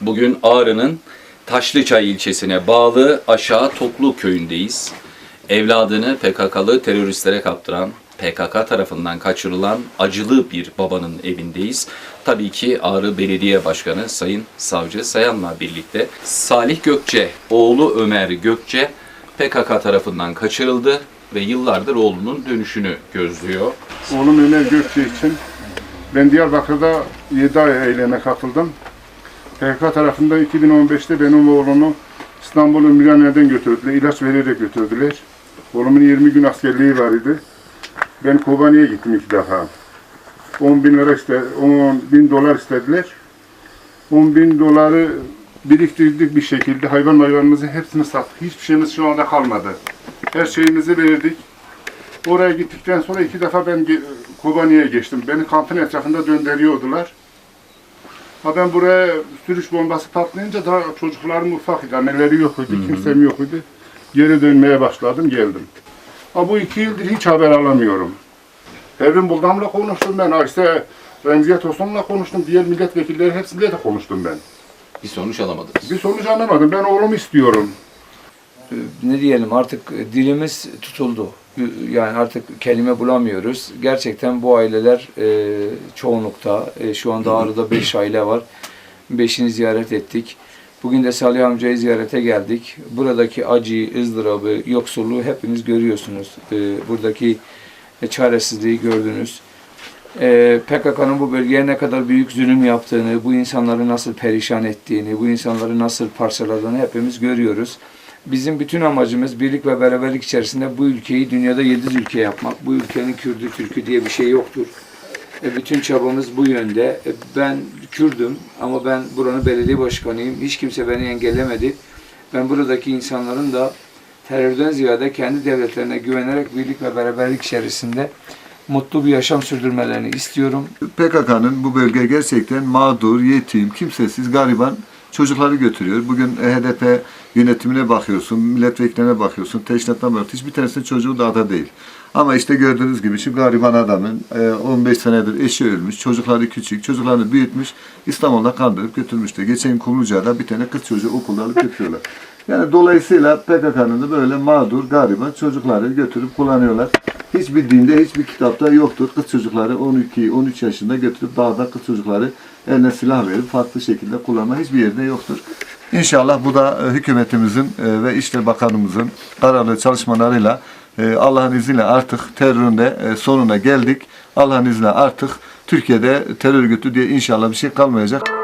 Bugün Ağrı'nın Taşlıçay ilçesine bağlı Aşağı Toklu köyündeyiz. Evladını PKK'lı teröristlere kaptıran, PKK tarafından kaçırılan acılı bir babanın evindeyiz. Tabii ki Ağrı Belediye Başkanı Sayın Savcı Sayan'la birlikte Salih Gökçe, oğlu Ömer Gökçe PKK tarafından kaçırıldı ve yıllardır oğlunun dönüşünü gözlüyor. Oğlum Ömer Gökçe için ben Diyarbakır'da 7 ay eyleme katıldım. PKK tarafından 2015'te benim oğlumu İstanbul'un Milano'dan götürdüler. ilaç vererek götürdüler. Oğlumun 20 gün askerliği var idi. Ben Kobani'ye gittim iki defa. 10 bin lira iste, 10 bin dolar istediler. 10 bin doları biriktirdik bir şekilde. Hayvan hayvanımızı hepsini sattık. Hiçbir şeyimiz şu anda kalmadı. Her şeyimizi verdik. Oraya gittikten sonra iki defa ben Kobani'ye geçtim. Beni kampın etrafında döndürüyordular. Ha ben buraya sürüş bombası patlayınca daha çocuklarım ufak idi. Anneleri yok idi, kimsem yok idi. Geri dönmeye başladım, geldim. Ha bu iki yıldır hiç haber alamıyorum. Evrim Buldam'la konuştum ben. İşte Remziye Tosun'la konuştum. Diğer milletvekilleri hepsiyle de konuştum ben. Bir sonuç alamadınız. Bir sonuç anlamadım. Ben oğlumu istiyorum. Ee, ne diyelim artık e, dilimiz tutuldu. Yani artık kelime bulamıyoruz. Gerçekten bu aileler e, çoğunlukta, e, şu anda Ağrı'da 5 aile var. Beşini ziyaret ettik. Bugün de Salih amcayı ziyarete geldik. Buradaki acıyı, ızdırabı, yoksulluğu hepiniz görüyorsunuz. E, buradaki e, çaresizliği gördünüz. Ee, PKK'nın bu bölgeye ne kadar büyük zulüm yaptığını, bu insanları nasıl perişan ettiğini, bu insanları nasıl parçaladığını hepimiz görüyoruz. Bizim bütün amacımız birlik ve beraberlik içerisinde bu ülkeyi dünyada yediz ülke yapmak. Bu ülkenin Kürdü, Türkü diye bir şey yoktur. E, bütün çabamız bu yönde. E, ben Kürdüm ama ben buranın belediye başkanıyım. Hiç kimse beni engellemedi. Ben buradaki insanların da terörden ziyade kendi devletlerine güvenerek birlik ve beraberlik içerisinde mutlu bir yaşam sürdürmelerini istiyorum. PKK'nın bu bölge gerçekten mağdur, yetim, kimsesiz, gariban çocukları götürüyor. Bugün HDP yönetimine bakıyorsun, milletvekillerine bakıyorsun, teşkilatına bakıyorsun. Hiçbir tanesinin çocuğu dağda değil. Ama işte gördüğünüz gibi şu gariban adamın e, 15 senedir eşi ölmüş, çocukları küçük, çocuklarını büyütmüş, İstanbul'da kandırıp götürmüştü. Geçen Kumluca'da bir tane kız çocuğu okulda alıp götürüyorlar. Yani dolayısıyla PKK'nın da böyle mağdur, gariban çocukları götürüp kullanıyorlar. Hiçbir dinde, hiçbir kitapta yoktur. Kız çocukları 12-13 yaşında götürüp dağda kız çocukları eline silah verip farklı şekilde kullanma hiçbir yerde yoktur. İnşallah bu da e, hükümetimizin e, ve İşleri Bakanımızın kararlı çalışmalarıyla e, Allah'ın izniyle artık terörün de sonuna geldik. Allah'ın izniyle artık Türkiye'de terör örgütü diye inşallah bir şey kalmayacak.